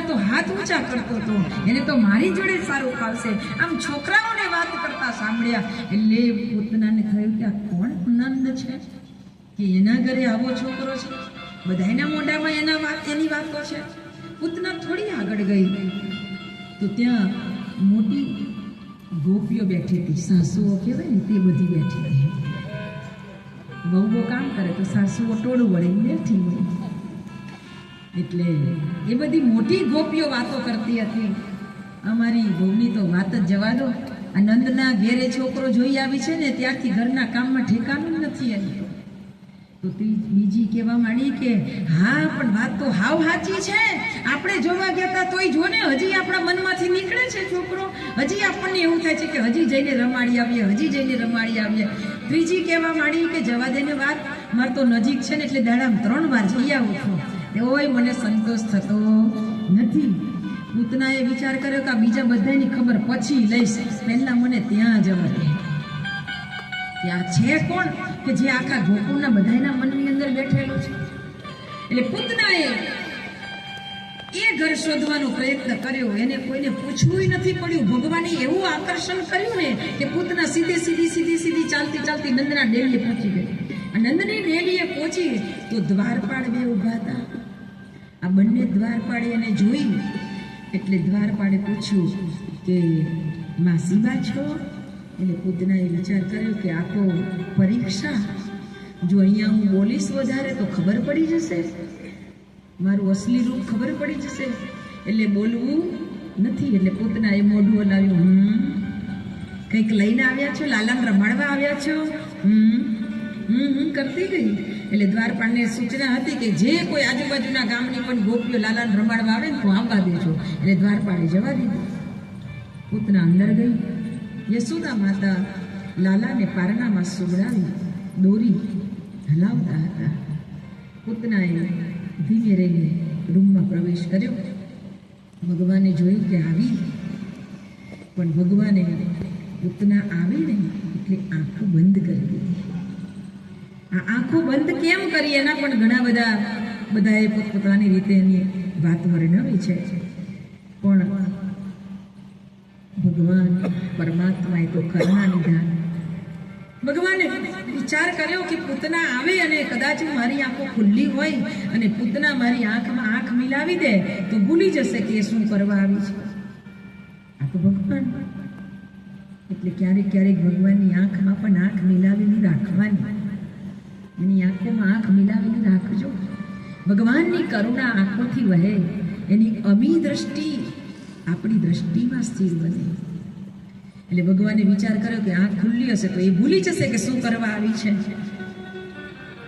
હોય તો હાથ ઊંચા કરતો હતો એને તો મારી જોડે સારું ફાવશે આમ છોકરાઓને વાત કરતા સાંભળ્યા, એટલે પૂતનાને થયું કે આ કોણ નંદ છે? કે એના ઘરે આવો છોકરો છે? બધાના મોઢામાં એના વાત, એની વાતો છે? પૂતના થોડી આગળ ગઈ. તો ત્યાં મોટી ગોપીઓ બેઠી હતી. સાસુઓ કહેવાય ને તે બધી બેઠી હતી. વહુઓ કામ કરે તો સાસુઓ ટોળું વળીને બેઠી હોય. એટલે એ બધી મોટી ગોપીઓ વાતો કરતી હતી. અમારી ગોમની તો વાત જ જવા દો. આ નંદના ઘેરે છોકરો જોઈ આવી છે ને, ત્યારથી ઘરના કામમાં ઠેકાણું નથી એની. તો. બીજી કહેવા માંડી કે, હા, પણ વાત તો હાવ સાચી છે. આપણે જોવા ગયા હતા તોય જો ને, હજી આપણા મનમાંથી નીકળે છે છોકરો. હજી આપણને એવું થાય છે કે હજી જઈને રમાડી આવીએ, હજી જઈને રમાડી આવીએ. ત્રીજી કહેવા માંડી કે, જવા દેને વાત. મારે તો નજીક છે ને, એટલે દાડામાં ત્રણ વાર જઈ આવું છું. ઓય મને સંતોષ થતો નથી. પૂતનાએ વિચાર કર્યો કે આ બીજા બધાની ખબર પછી લઈશ. પહેલા મને ત્યાં જવા દે. ત્યાં છે કોણ? કે જે આખા ગોકુળના બધાયના મનની અંદર બેઠેલો છે? એટલે પૂતનાએ એ ઘર શોધવાનો પ્રયત્ન કર્યો. એને કોઈને પૂછવું નથી પડ્યું. ભગવાને એવું આકર્ષણ કર્યું ને કે પૂતના સીધે સીધી સીધી સીધી ચાલતી ચાલતી નંદના ડેલીએ પહોંચી ગઈ. નંદની ડેલીએ પહોંચી તો દ્વારપાળ બે ઊભા હતા. આ બંને દ્વારપાળે એને જોઈ એટલે દ્વારપાળે પૂછ્યું કે માસીબા છો? એટલે પૂતનાએ વિચાર કર્યો કે, આ તો પરીક્ષા. જો અહીંયા હું બોલીશ વધારે તો ખબર પડી જશે. મારું અસલી રૂપ ખબર પડી જશે. એટલે બોલવું નથી, એટલે પોતના એ મોઢું હલાવ્યું, હમ, કંઈક લઈને આવ્યા છો? લાલાને રમાડવા આવ્યા છો? હમ હમ હમ, કરતી ગઈ? એટલે દ્વારપાળને સૂચના હતી કે જે કોઈ આજુબાજુના ગામની પણ ગોપીઓ લાલાને રમાડવા આવે ને તો આંબા દેજો. એટલે દ્વારપાળે જવા દીધું. પૂતના અંદર ગઈ. યશોદા માતા લાલાને પારણામાં સુવડાવી દોરી હલાવતા હતા. પૂતનાએ ધીમે રહીને રૂમમાં પ્રવેશ કર્યો. ભગવાને જોયું કે આવી. પણ ભગવાને પૂતના આવી નહીં એટલે આંખો બંધ કરી દીધી. આંખો બંધ કેમ કરી એના પણ ઘણા બધા, બધાએ પોતપોતાની રીતે એની વાત વર્ણવી છે. પણ ભગવાન પરમાત્માએ તો કરના નિધાન ભગવાને વિચાર કર્યો કે પૂતના આવે અને કદાચ મારી આંખો ખુલ્લી હોય અને પૂતના મારી આંખમાં આંખ મિલાવી દે, તો ભૂલી જશે કે શું કરવા આવી છે. આ તો ભગવાન. એટલે ક્યારેક ક્યારેક ભગવાનની આંખમાં પણ આંખ મિલાવીને રાખવાની. એની આંખોમાં આંખ મિલાવીને રાખજો. ભગવાનની કરુણા આંખોથી વહે. એની અમી દ્રષ્ટિ આપણી દ્રષ્ટિમાં સ્થિર બને. એટલે ભગવાને વિચાર કર્યો કે આંખ ખુલ્લી હશે તો એ ભૂલી જશે કે શું કરવા આવી છે.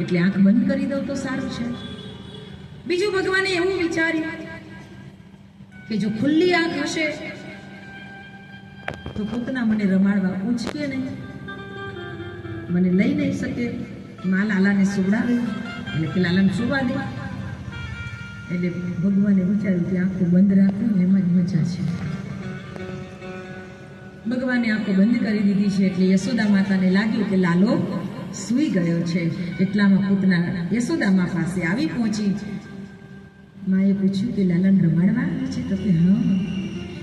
એટલે આંખ બંધ કરી દઉં તો સારું છે. બીજું ભગવાને એવું વિચાર્યું કે જો ખુલ્લી આંખ હશે તો પોતના મને રમાડવા પૂછકે નહીં. મને લઈ નહીં શકે. મા લાલાને સુવડાવે એટલે કે લાલાને સુવા દે. એટલે ભગવાને વિચાર્યું કે આંખો બંધ રાખું ને એમાં જ મજા છે. ભગવાને આંખો બંધ કરી દીધી છે એટલે યશોદા માતાને લાગ્યું કે લાલો સૂઈ ગયો છે. એટલામાં પૂતના યશોદા મા પાસે આવી પહોંચી. માએ પૂછ્યું કે લાલાને રમાડવા આવે છે તો કે હા.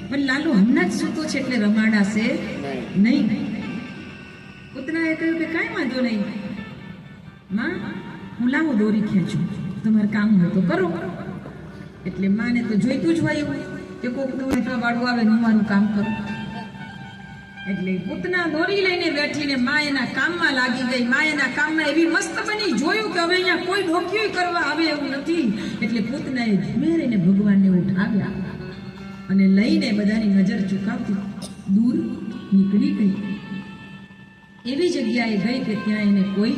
પણ લાલો હમણાં જ સૂતો છે એટલે રમાડાશે નહીં. પૂતનાએ કહ્યું કે કાંઈ વાંધો નહીં. માં હું લાવો દોરી ખેંચું. તમારે કામ હોય તો કરો. એટલે માને તો જોઈતું જ હોય એવું કે કોક દોરી વાળું આવે હું મારું કામ કરું. એટલે પૂતના દોરી લઈને બેઠીને મા એના કામમાં લાગી ગઈ. મા એના કામમાં એવી મસ્ત બની જોયું કે હવે અહીંયા કોઈ ડોક્યું કરવા આવે એવું નથી. એટલે પૂતનાએ ધીમે રહીને ભગવાનને ઉઠાવ્યા અને લઈને બધાની નજર ચૂકાવતી દૂર નીકળી ગઈ. એવી જગ્યાએ ગઈ કે ત્યાં એને કોઈ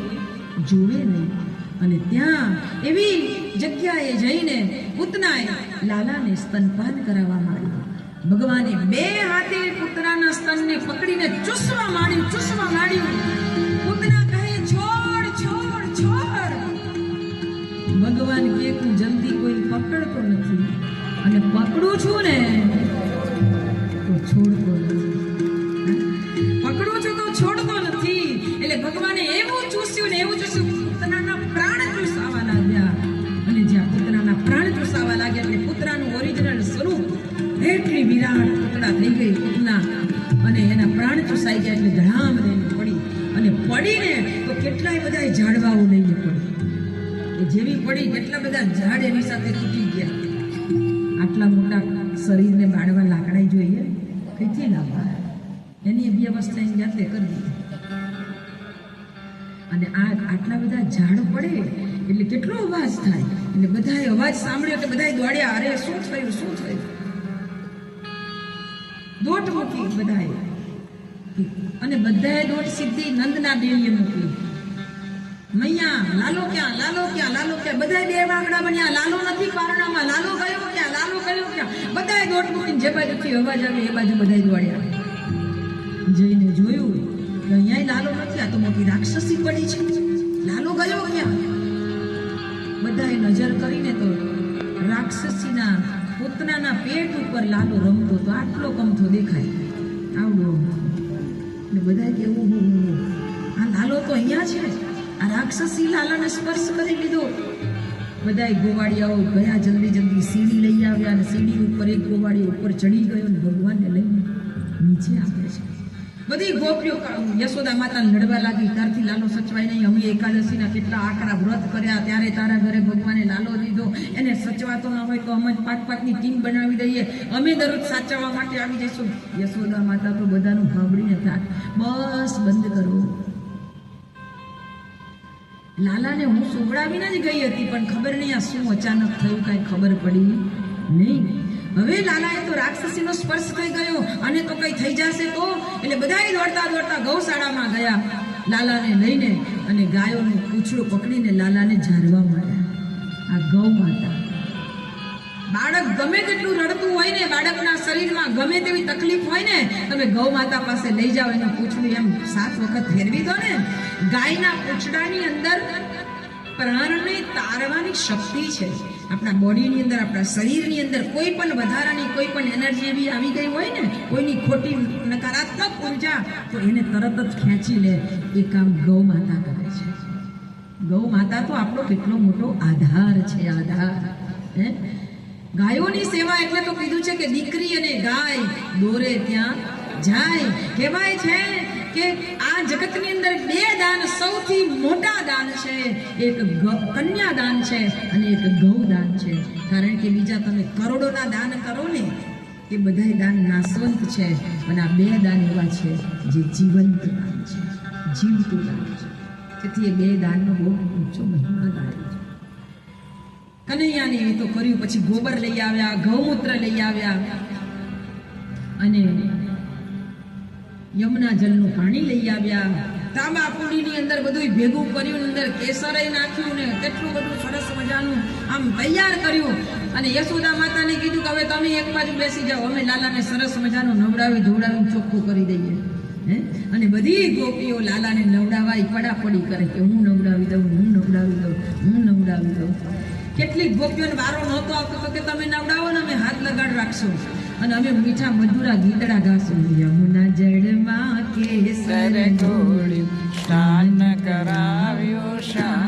જોવે નહીં. અને ત્યાં એવી જગ્યાએ જઈને પૂતનાએ લાલાને સ્તનપાન કરાવવા માંડ્યું. ભગવાને બે હાથે પુત્રના સ્તનને પકડીને ચૂસવા માંડ્યું ચૂસવા માંડ્યું. પૂતના કહે, છોડ છોડ છોડ. ભગવાન કે તું જલ્દી કોઈ પકડતો નથી. અને પકડું છું ને, તો છોડતો નથી. વિરાટ ટુકડા થઈ ગઈ પૂતના અને એના પ્રાણ ચૂસાઈ ગયા એટલે ધડામ રહીને પડી. અને પડીને તો કેટલાય બધા ઝાડવાઓ લઈને પડી. એ જેવી પડી કેટલા બધા ઝાડ એની સાથે તૂટી ગયા. આટલા મોટા શરીરને બાળવા લાકડાઈ જોઈએ. કઈથી લાવવા? એની વ્યવસ્થા એની જાતે કરવી અને આ આટલા બધા ઝાડ પડે એટલે કેટલો અવાજ થાય. એટલે બધાએ અવાજ સાંભળ્યો એટલે બધાએ દોડ્યા. અરે, શું થયું? શું થયું? દોટ મૂકી બધાએ. અને બધાએ દોટ સીધી નંદના દેવીએ મૂકી. મૈયા, લાલો ક્યાં લાલો ક્યાં લાલો ક્યાં? બધાય બે વાંગડા બન્યા. લાલો નથી પારણામાં, લાલો ગયો ક્યાં, લાલો ગયો ક્યાં? બધાએ દોટ મૂકીને જે બાજુથી અવાજ આવ્યો એ બાજુ બધાએ દોડ્યા. જઈને જોયું કે અહીંયા લાલો નથી, આ તો મોટી રાક્ષસી પડી છે. લાલો ગયો ક્યાં? બધાએ નજર કરીને તો રાક્ષસીના પોતનાના પેટ ઉપર લાલો રમતો તો આટલો કમથો દેખાય. આવડો ને બધા કેવું આ લાલો તો અહીંયા છે આ રાક્ષસી લાલાને સ્પર્શ કરી લીધો. બધાએ ગોવાળિયાઓ ગયા જલ્દી જલ્દી સીડી લઈ આવ્યા અને સીડી ઉપર એક ગોવાળી ઉપર ચડી ગયો ને ભગવાનને લઈને નીચે આવે છે. બધી ગોપીઓ યશોદા માતા લડવા લાગી. ત્યારથી લાલો સચવાય નહીં. અમે એકાદશીના કેટલા આકરા વ્રત કર્યા. ત્યારે તારા ઘરે ભગવાને લાલો દીધો. એને સચવાતો ન હોય તો અમે જ પાંચ પાંચની ટીમ બનાવી દઈએ. અમે દરરોજ સાચવવા માટે આવી જઈશું. યશોદા માતા તો બધાનું સાંભળીને થાય બસ બંધ કરો. લાલાને હું સુવડાવીને જ ગઈ હતી, પણ ખબર નહીં આ શું અચાનક થયું, કાંઈ ખબર પડી નહીં. હવે લાલાએ તો રાક્ષસીનો સ્પર્શ થઈ ગયો. અને તો કઈ થઈ જશે તો? એટલે બધાએ દોડતા દોડતા ગૌશાળામાં ગયા. લાલાને લઈને અને ગાયોનું પૂછડું પકડીને લાલાને ઝારવા માંડ્યા. આ ગૌ માતા. બાળક ગમે તેટલું રડતું હોય ને, બાળકના શરીરમાં ગમે તેવી તકલીફ હોય ને, તમે ગૌ માતા પાસે લઈ જાઓ. એનું પૂછડું એમ સાત વખત ફેરવી દો ને. ગાયના પૂંછડાની અંદર પ્રાણને તારવાની શક્તિ છે. આપણા બોડીની અંદર, આપણા શરીરની અંદર કોઈ પણ વધારાની કોઈ પણ એનર્જી એવી આવી ગઈ હોય ને, કોઈની ખોટી નકારાત્મક ઊર્જા, તો એને તરત જ ખેંચી લે. એ કામ ગૌ માતા કરે છે. ગૌ માતા તો આપણો કેટલો મોટો આધાર છે, આધાર. હે? ગાયોની સેવા એટલે તો કીધું છે કે દીકરી અને ગાય દોરે ત્યાં જાય. કહેવાય છે કે આ જગતની અંદર બે દાન સૌથી મોટા દાન છે. એક કન્યા કન્યાદાન છે અને એક ગૌદાન છે. કારણ કે બીજા તમે કરોડોના દાન કરો ને, એ બધાય દાન નાશવંત છે. અને આ બે દાન એવા છે જે જીવંત દાન છે. જીવતું દાન છે. તેથી એ બે દાનનો બહુ ઊંચો મહિમા ગાળ્યો છે. કનૈયાને એ તો કર્યું, પછી ગોબર લઈ આવ્યા, ગૌમૂત્ર લઈ આવ્યા. અને યમુના જલનું પાણી લઈ આવ્યા. તાંબા પુડીની અંદર બધું ભેગું કર્યું, અંદર કેસરે નાખ્યું ને કેટલું બધું સરસ મજાનું આમ તૈયાર કર્યું. અને યશોદા માતાને કીધું કે હવે તમે એક બાજુ બેસી જાઓ, અમે લાલાને સરસ મજાનું નવડાવી ધોવડાવી ચોખ્ખું કરી દઈએ. હે? અને બધી ગોપીઓ લાલાને નવડાવાય પડાપડી કરે કે હું નવડાવી દઉં, હું નવડાવી દઉં, હું નવડાવી દઉં. કેટલીક ગોપીઓને વારો નહોતો આવતો કે તમે નવડાવો ને અમે હાથ લગાડ રાખશું. અને અમે મીઠા મધુરા ગીતડા ગાશું. યમુના જળમાં કેસર ગોળી સ્નાન કરાવ્યો શ્યામ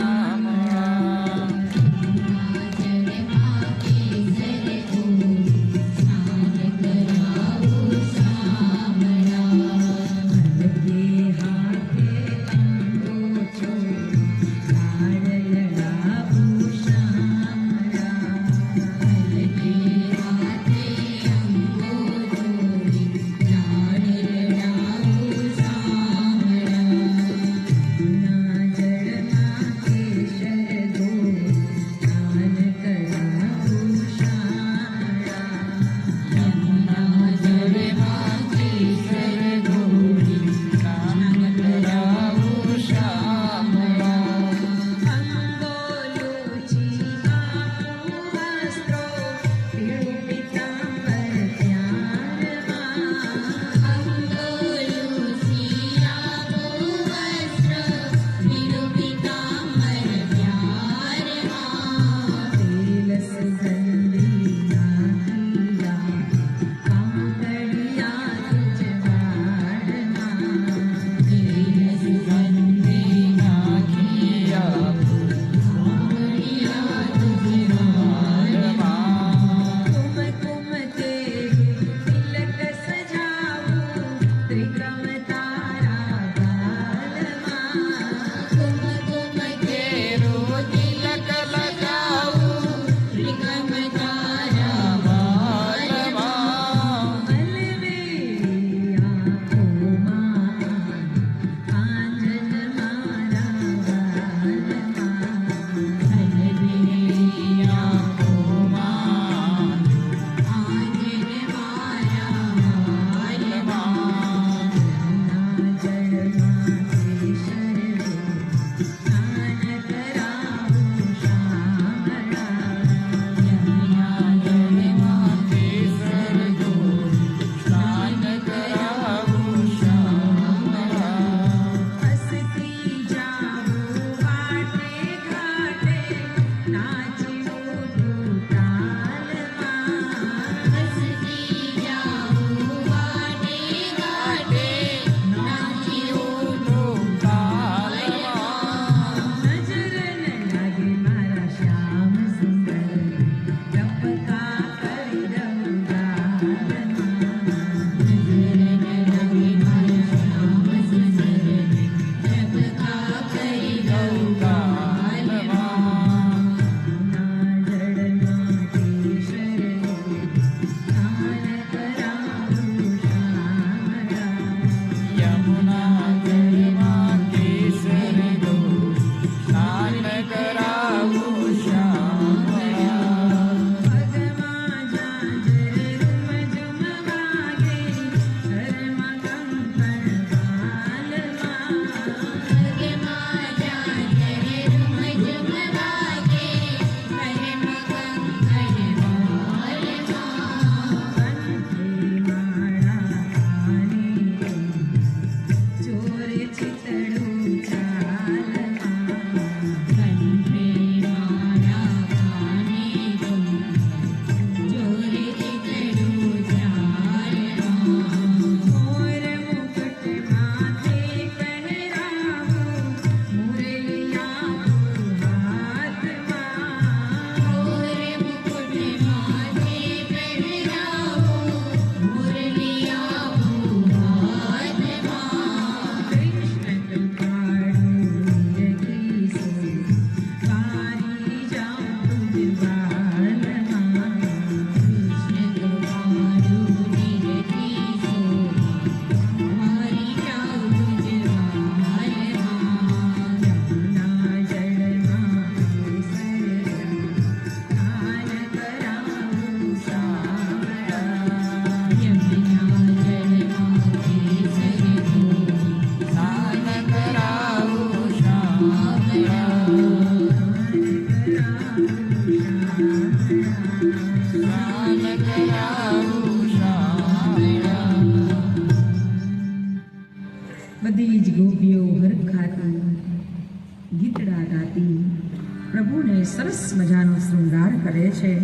ગીતડા પ્રભુને સરસ મજાનો શૃંગાર કરે છે.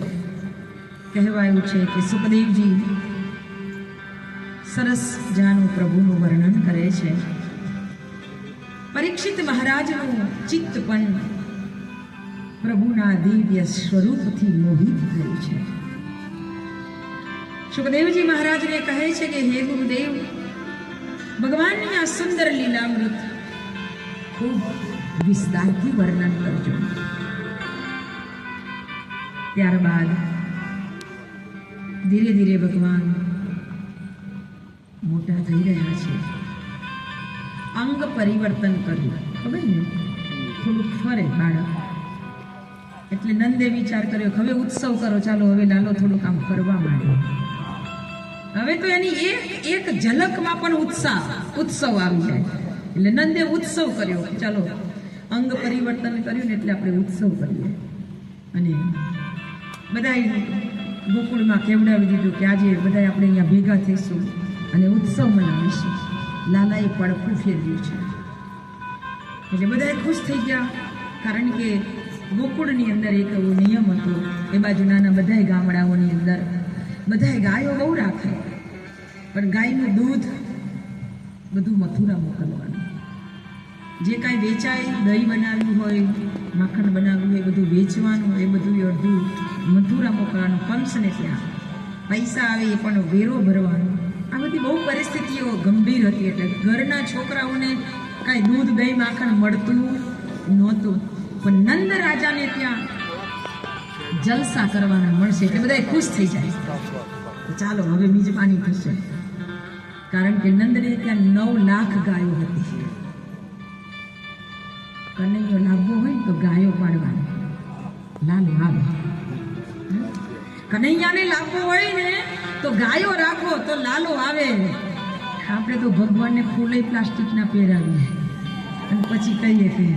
કહેવાયું છે કે સુખદેવજી સરસ મજાનું પ્રભુનું વર્ણન કરે છે. પરીક્ષિત મહારાજનું ચિત્ત પણ પ્રભુના દિવ્ય સ્વરૂપથી મોહિત થયું છે. સુખદેવજી મહારાજને કહે છે કે, હે ગુરુદેવ, ભગવાનની આ સુંદર લીલામૃત ખૂબ વિસ્તારથી વર્ણન કરજો ત્યારબાદ ધીરે ધીરે ભગવાન મોટા થઈ રહ્યા છે અંગ પરિવર્તન કર્યું ખબર ને થોડુંક ફરે બાળક એટલે નંદે વિચાર કર્યો હવે ઉત્સવ કરો, ચાલો હવે લાલો થોડુંક આમ ફરવા માંડ્યો હવે તો એની એક એક ઝલકમાં પણ ઉત્સાહ ઉત્સવ આવી જાય. એટલે નંદે ઉત્સવ કર્યો ચાલો અંગ પરિવર્તન કર્યું ને એટલે આપણે ઉત્સવ કરીએ. અને બધાય ગોકુળમાં કેવડાવી દીધું કે આજે બધા આપણે અહીંયા ભેગા થઈશું અને ઉત્સવ મનાવીશું. લાલાએ પડખું ફેરવ્યું છે. એટલે બધાએ ખુશ થઈ ગયા, કારણ કે ગોકુળની અંદર એક એવો નિયમ હતો એ બાજુ નાના બધાય ગામડાઓની અંદર બધાય ગાયો બહુ રાખે, પણ ગાયનું દૂધ બધું મથુરા મોકલવાનું જે કાંઈ વેચાય, દહીં બનાવ્યું હોય, માખણ બનાવ્યું હોય, બધું વેચવાનું એ બધું અડધું મથુરા મોકલવાનું કંસને ત્યાં. પૈસા આવે એ પણ વેરો ભરવાનો. આ બધી બહુ પરિસ્થિતિઓ ગંભીર હતી એટલે ઘરના છોકરાઓને કાંઈ દૂધ, દહીં, માખણ મળતું નહોતું. પણ નંદ રાજાને ત્યાં જલસા કરવાના મળશે એટલે બધા ખુશ થઈ જાય. ચાલો, હવે મિજબાની થશે. કારણ કે નંદને ત્યાં નવ લાખ ગાયો હતી. કનૈયો લાવવો હોય તો ગાયો પાડવાની. લાલ લાલ. કનૈયાને લાવવો હોય ને તો ગાયો રાખો તો લાલો આવે. આપણે તો ભગવાનને ફૂલે પ્લાસ્ટિકના પહેરાવીએ અને પછી કહીએ કે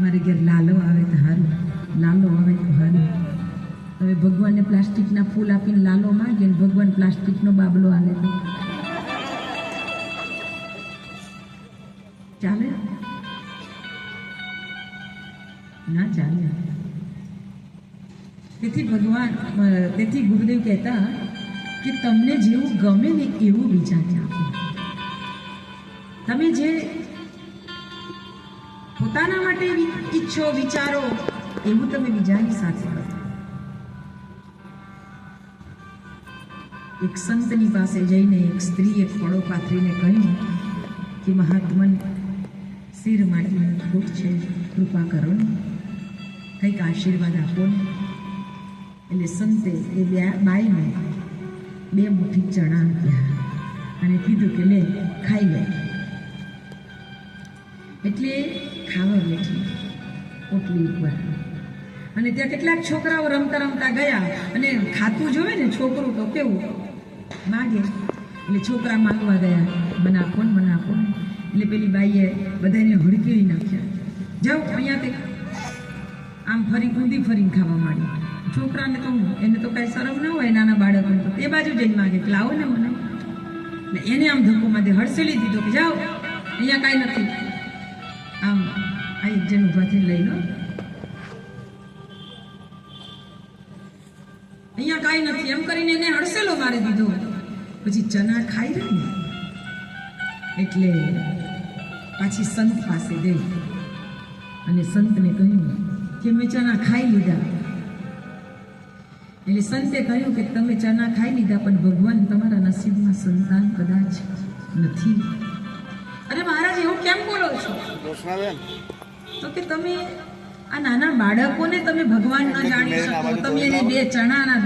મારે ઘેર લાલો આવે તો સારું લાલો આવે તો સારું હવે ભગવાનને પ્લાસ્ટિકના ફૂલ આપીને લાલો માગે ને ભગવાન પ્લાસ્ટિકનો બાબલો આવે ચાલે? ના ચાલે તેથી ભગવાન તેથી ગુરુદેવ કહેતા કે તમને જેવું ગમે ને એવું બીજાને આપો. તમે જે પોતાના માટે ઈચ્છો, વિચારો, એવું તમે બીજાની સાથે એક સંતની પાસે જઈને એક સ્ત્રીએ ફળો પાથરીને કહ્યું કે મહાત્મન શિર માટે છે, કૃપા કરો ને. કંઈક આશીર્વાદ આપો ને. એટલે સંતે એ બે બાઈને બે મુઠ્ઠી ચણા આપ્યા અને કીધું કે લે, ખાઈ લે. એટલે ખાવા બેઠી ઓટલી ઉપર. અને ત્યાં કેટલાક છોકરાઓ રમતા રમતા ગયા અને ખાતું જોવે ને છોકરું તો કેવું? માગે. એટલે છોકરા માંગવા ગયા મને આપો ને મને આપો એટલે પેલી બાઈએ બધાને હડકેલી નાખ્યા. જાઓ અહીંયાથી આમ ફરી ઊંધી ફરીને ખાવા માંડી છોકરાને તો એને તો કાંઈ શરમ ના હોય નાના બાળકોને તો. એ બાજુ જઈને માગે કે આવો ને મને. એટલે એને આમ ધક્કો માથે હડસેલી દીધો કે જાઓ. અહીંયા કાંઈ નથી. આમ આ એક જણ લઈ લો અહીંયા કાંઈ નથી. એમ કરીને એને હડસેલો મારી દીધો. પછી ચના ખાઈ રહી ને, એટલે પાછી સંત પાસે ગઈ. અને સંતને કહ્યું કે મેં ચના ખાઈ લીધા. એટલે સંતે કહ્યું કે તમે ચના ખાઈ લીધા પણ ભગવાન તમારા નસીબમાં સંતાન કદાચ નથી. અરે મહારાજ એવું કેમ બોલો છો? તો કે તમે આ નાના બાળકોને તમે ભગવાન ન જાણી શકો તમે એને બે ચણાના